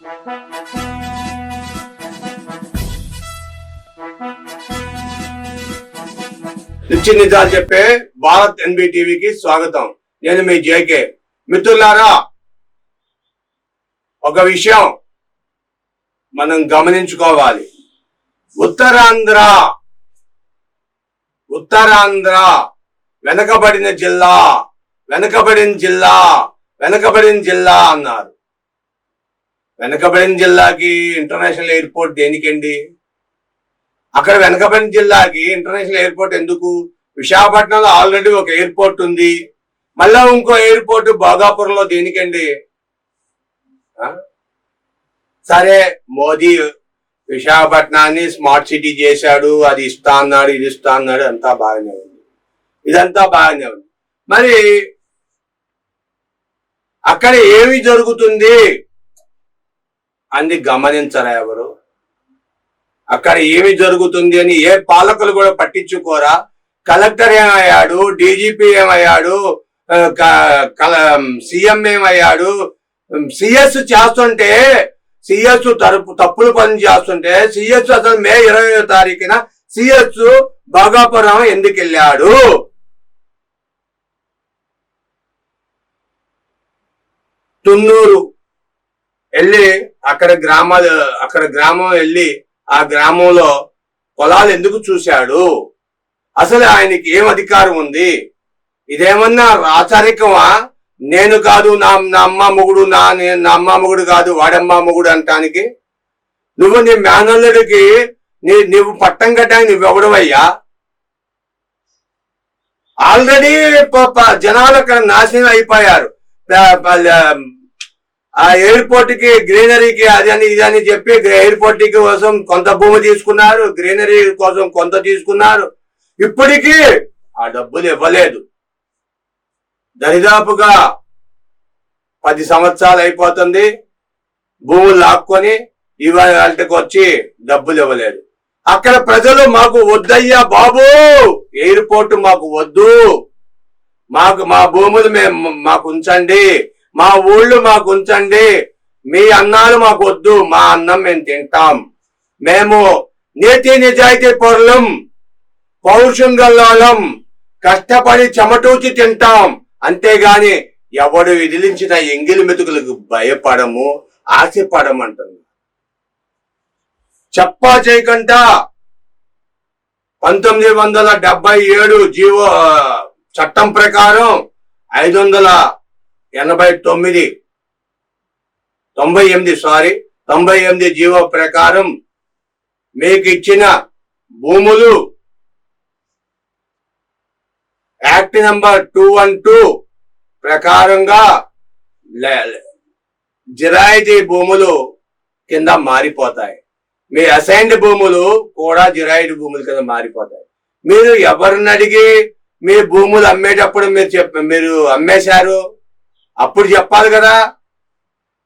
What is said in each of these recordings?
నిత్య నిజాలు చెప్పే భారత్ ఎన్బి టీవీకి స్వాగతం. నేను మీ జేకే. మిత్రులారా ఒక విషయం మనం గమనించుకోవాలి. ఉత్తరాంధ్ర ఉత్తరాంధ్ర వెనకబడిన జిల్లా వెనకబడిన జిల్లా వెనకబడిన జిల్లా అన్నారు. వెనకబడిన జిల్లాకి ఇంటర్నేషనల్ ఎయిర్పోర్ట్ దేనికండి? అక్కడ వెనకబడిన జిల్లాకి ఇంటర్నేషనల్ ఎయిర్పోర్ట్ ఎందుకు? విశాఖపట్నంలో ఆల్రెడీ ఒక ఎయిర్పోర్ట్ ఉంది. మళ్ళా ఇంకో ఎయిర్పోర్ట్ భోగాపురంలో దేనికండి? సరే మోదీ విశాఖపట్నాన్ని స్మార్ట్ సిటీ చేశాడు అది ఇస్తా అన్నాడు ఇది ఇస్తా అన్నాడు అంతా బాగానే ఉంది. ఇదంతా బాగానే ఉంది. మరి అక్కడ ఏమి జరుగుతుంది? అంది గమనించరా ఎవరు? అక్కడ ఏమి జరుగుతుంది అని ఏ పాలకులు కూడా పట్టించుకోరా? కలెక్టర్ ఏమయ్యాడు? డీజీపీ ఏమయ్యాడు? సీఎం ఏమయ్యాడు? సిఎస్ చేస్తుంటే సిఎస్ తరపు తప్పులు పని చేస్తుంటే సిఎస్ అసలు మే ఇరవై తారీఖున సిఎస్ భోగాపురం ఎందుకు వెళ్ళాడు తున్నూరు వెళ్ళి అక్కడ గ్రామాలు అక్కడ గ్రామం వెళ్ళి ఆ గ్రామంలో పొలాలు ఎందుకు చూశాడు? అసలు ఆయనకి ఏం అధికారం ఉంది? ఇదేమన్నా రాచరికమా? నేను కాదు నా నా అమ్మ మొగుడు నా నేను నా అమ్మ మొగుడు కాదు వాడమ్మ మొగుడు అంటానికి? నువ్వు నీ మేనల్లుడికి నీ నువ్వు పట్టం కట్టానికి నువ్వెవడవయ్యా ఆల్రెడీ ప- జనాలు అక్కడ నాశనం అయిపోయారు. ఆ ఎయిర్పోర్ట్కి గ్రీనరీకి అదని అని ఇది అని చెప్పి ఎయిర్పోర్ట్కి కోసం కొంత భూమి తీసుకున్నారు గ్రీనరీ కోసం కొంత తీసుకున్నారు. ఇప్పటికీ ఆ డబ్బులు ఇవ్వలేదు. దరిదాపుగా పది సంవత్సరాలు అయిపోతుంది. భూములు లాక్కొని ఇవాళకి వచ్చి డబ్బులు ఇవ్వలేదు. అక్కడ ప్రజలు మాకు వద్దయ్యా బాబు! ఎయిర్పోర్ట్ మాకు వద్దు. మాకు మా భూములు మేము మాకు ఉంచండి. మా ఊళ్ళు మాకు ఉంచండి మీ అన్నాలు మాకు వద్దు మా అన్నం మేము తింటాం. మేము నీతి నిజాయితీ పొరలం పౌరుషం గల్లాలం కష్టపడి చెమటూచి తింటాం. అంతేగాని ఎవడు విదిలించిన ఎంగిలి మెతుకులకు భయపడము ఆశపడమంటుంది చెప్పా చేయకుండా పంతొమ్మిది వందల డెబ్బై ఏడు జీవో చట్టం ప్రకారం ఐదు వందల ఎనభై తొమ్మిది. తొంభై ఎనిమిది సారీ. తొంభై ఎనిమిది జీవో ప్రకారం మీకు ఇచ్చిన భూములు act number two one two ప్రకారంగా లే- జిరాయితీ భూములు కింద మారిపోతాయి. మీ అసైన్డ్ భూములు కూడా జిరాయిడ్ భూముల కింద మారిపోతాయి. మీరు ఎవరిని అడిగి మీ భూములు అమ్మేటప్పుడు మీరు చెప్ప మీరు అమ్మేశారు? అప్పుడు చెప్పాలి కదా.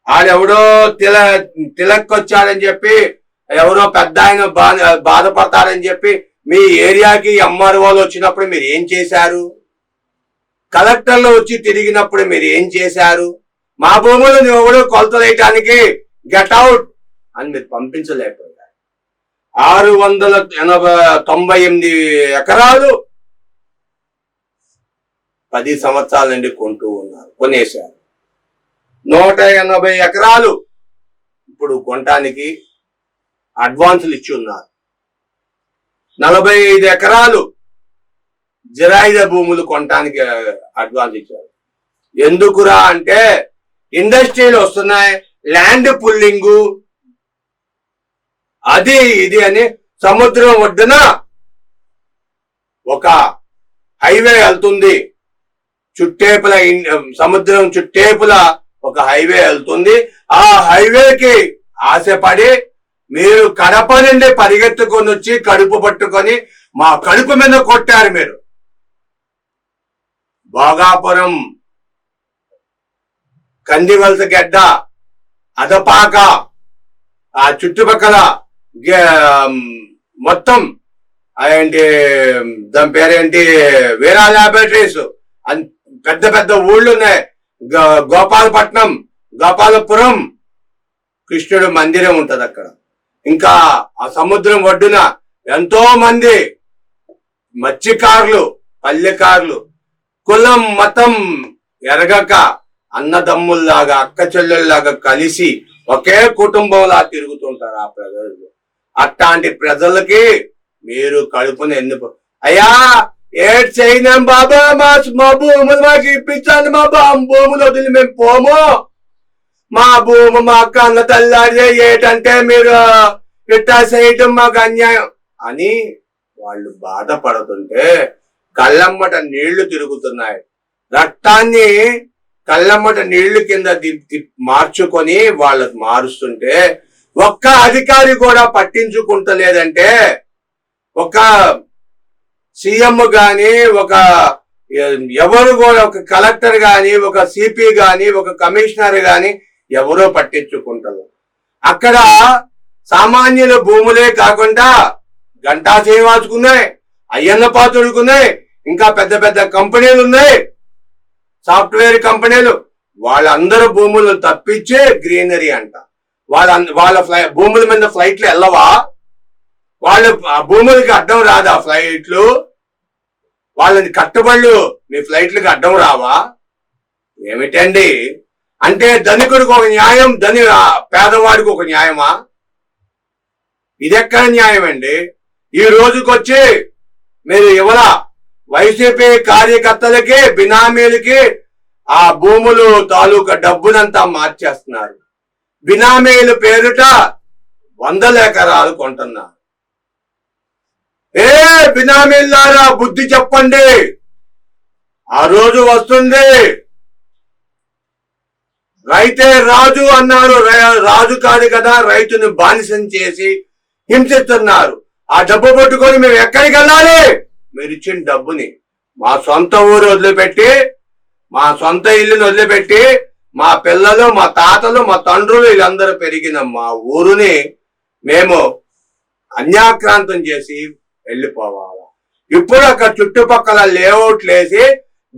ఆడెవడో తిల తిలక్కొచ్చాడని చెప్పి ఎవరో పెద్ద ఆయన బాధపడతాడని బాధపడతారని చెప్పి మీ ఏరియాకి ఎంఆర్ఓలు వచ్చినప్పుడు మీరు ఏం చేశారు? కలెక్టర్లు వచ్చి తిరిగినప్పుడు మీరు ఏం చేశారు? మా భూములు ఎవడో కొలతలేయటానికి గెట్ అవుట్ అని మీరు పంపించలేకపోయారు. ఆరు వందల ఎనభై తొంభై ఎనిమిది ఎకరాలు పది సంవత్సరాల నుండి కొంటూ ఉన్నారు కొనేశారు. నూట ఎనభై ఎకరాలు ఇప్పుడు కొనటానికి అడ్వాన్సులు ఇచ్చి ఉన్నారు. నలభై ఐదు ఎకరాలు జిరాయిద భూములు కొనటానికి అడ్వాన్స్ ఇచ్చారు. ఎందుకురా అంటే ఇండస్ట్రీలు వస్తున్నాయి ల్యాండ్ పుల్లింగు అది ఇది అని సముద్రం ఒడ్డున ఒక హైవే వెళ్తుంది. చుట్టేపుల ఇన్- సముద్రం చుట్టేపుల ఒక హైవే వెళ్తుంది. ఆ హైవేకి ఆశపడి మీరు కడప నుండి పరిగెత్తుకొని వచ్చి కడుపు పట్టుకొని మా కడుపు మీద కొట్టారు మీరు. భోగాపురం కందివలస గడ్డ అదపాక ఆ చుట్టుపక్కల మొత్తం ఏంటి దాని పేరేంటి వీరా ల్యాబొరేటరీస్ అన్- పెద్ద పెద్ద ఊళ్ళు ఉన్నాయి. గో- గోపాలపట్నం గోపాలపురం. కృష్ణుడు మందిరం ఉంటది అక్కడ. ఇంకా ఆ సముద్రం ఒడ్డున ఎంతో మంది మత్స్యకారులు పల్లెకారులు కులం మతం ఎరగక అన్నదమ్ముల్లాగా అక్క చెల్లెల్లాగా కలిసి ఒకే కుటుంబంలా తిరుగుతుంటారు ఆ ప్రజలు. అట్లాంటి ప్రజలకి మీరు కడుపుని ఎన్నుకో అయ్యా ఏడ్ చేయలేం బాబా మా మా భూములు మాకు ఇప్పించండి మా బా భూములు వదిలి మేము పోము. మా భూమి మా కన్న తల్లాడితే ఏటంటే మీరు ఇట్టా చేయటం మాకు అన్యాయం అని వాళ్ళు బాధపడుతుంటే కళ్ళమ్మట నీళ్ళు తిరుగుతున్నాయి. రక్తాన్ని కళ్ళమ్మట నీళ్ళు కింద ది- మార్చుకొని వాళ్ళకు మారుస్తుంటే ఒక్క అధికారి కూడా పట్టించుకుంటలేదంటే ఒక సీఎం గాని ఒక ఎవరు కూడా ఒక కలెక్టర్ గాని ఒక సిపి గాని ఒక కమిషనర్ గాని ఎవరో పట్టించుకుంటారు. అక్కడ సామాన్యుల భూములే కాకుండా గంటా చేయవాచుకున్నాయి అయ్యన్న పాత్రుడుకున్నాయి ఇంకా పెద్ద పెద్ద కంపెనీలు ఉన్నాయి. సాఫ్ట్వేర్ కంపెనీలు వాళ్ళందరూ భూములు తప్పించే గ్రీనరీ అంట. వాళ్ళ వాళ్ళ ఫ్లై భూముల మీద ఫ్లైట్లు వెళ్ళవా వాళ్ళు భూములకి అడ్డం రాదా ఫ్లైట్లు? వాళ్ళని కట్టుబళ్ళు మీ ఫ్లైట్లకు అడ్డం రావా? ఏమిటండి? అంటే ధనికుడికి ఒక న్యాయం ధని పేదవాడికి ఒక న్యాయమా? ఇదెక్కడ న్యాయం అండి ఈ రోజుకొచ్చి మీరు ఇవ్వల వైసీపీ కార్యకర్తలకి బినామీలకి ఆ భూములు తాలూకా డబ్బునంతా మార్చేస్తున్నారు. బినామీల పేరుట వందల ఎకరాలు కొంటున్నారు. ఏ బినామీలారా బుద్ధి చెప్పండి. ఆ రోజు వస్తుంది. రైతే రాజు అన్నారు. రాజు కాదు కదా రైతుని బానిసం చేసి హింసిస్తున్నారు. ఆ డబ్బు పట్టుకొని మేము ఎక్కడికి వెళ్ళాలి? మీరు ఇచ్చిన డబ్బుని మా సొంత ఊరు వదిలిపెట్టి మా సొంత ఇల్లుని వదిలిపెట్టి మా పిల్లలు మా తాతలు మా తండ్రులు వీళ్ళందరూ పెరిగిన మా ఊరుని మేము అన్యాక్రాంతం చేసి వెళ్ళిపోవాలా. ఇప్పుడు అక్కడ చుట్టుపక్కల లేఅవుట్లు వేసి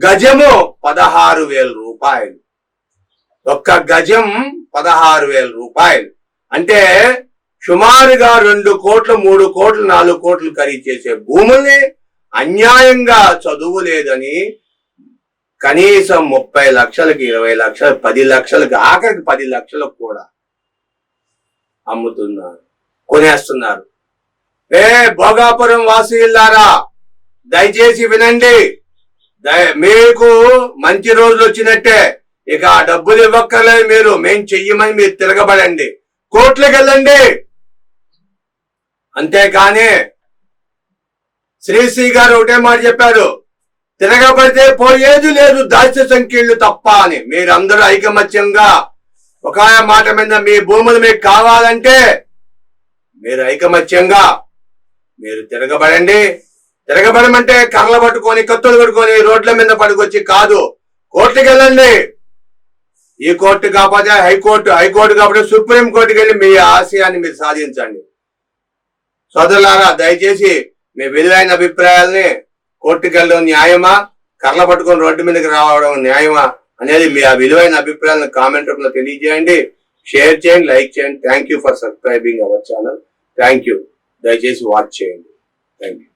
గజము పదహారు వేల రూపాయలు. ఒక్క గజం పదహారు వేల రూపాయలు. అంటే సుమారుగా రెండు కోట్లు మూడు కోట్లు నాలుగు కోట్లు ఖరీదు చేసే భూముల్ని అన్యాయంగా చదువు లేదని కనీసం ముప్పై లక్షలకి ఇరవై లక్షలు పది లక్షలకి ఆఖరికి పది లక్షలకు కూడా అమ్ముతున్నారు కొనేస్తున్నారు. ఏ భోగాపురం వాసీల్లారా దయచేసి వినండి. మీకు మంచి రోజులు వచ్చినట్టే. ఇక ఆ డబ్బులు ఇవ్వక్కర్లేదు మీరు మేం చెయ్యమని మీరు తిరగబడండి. కోర్టులకు వెళ్ళండి అంతేకాని శ్రీశ్రీ గారు ఒకటే మాట చెప్పారు. తిరగబడితే పోయేది లేదు దాస్య సంఖ్యలు తప్ప అని. మీరందరూ ఐకమత్యంగా ఒక మాట మీద మీ భూములు మీకు కావాలంటే మీరు ఐకమత్యంగా మీరు తిరగబడండి. తిరగబడమంటే కర్రలు పట్టుకొని కత్తులు పట్టుకొని రోడ్ల మీద పడుకొచ్చి కాదు. కోర్టుకి వెళ్ళండి ఈ కోర్టు కాకపోతే హైకోర్టు హైకోర్టు కాకపోతే సుప్రీం కోర్టుకి వెళ్ళి మీ ఆశయాన్ని మీరు సాధించండి. సోదరులారా దయచేసి మీ విలువైన అభిప్రాయాల్ని కోర్టుకి వెళ్ళడం న్యాయమా? కర్ర పట్టుకొని రోడ్డు మీదకి రావడం న్యాయమా? అనేది మీ ఆ విలువైన అభిప్రాయాలను కామెంట్ రూపంలో తెలియజేయండి. షేర్ చేయండి లైక్ చేయండి. Thank you for subscribing our channel thank you దయచేసి వాచ్ చేయండి. Thank you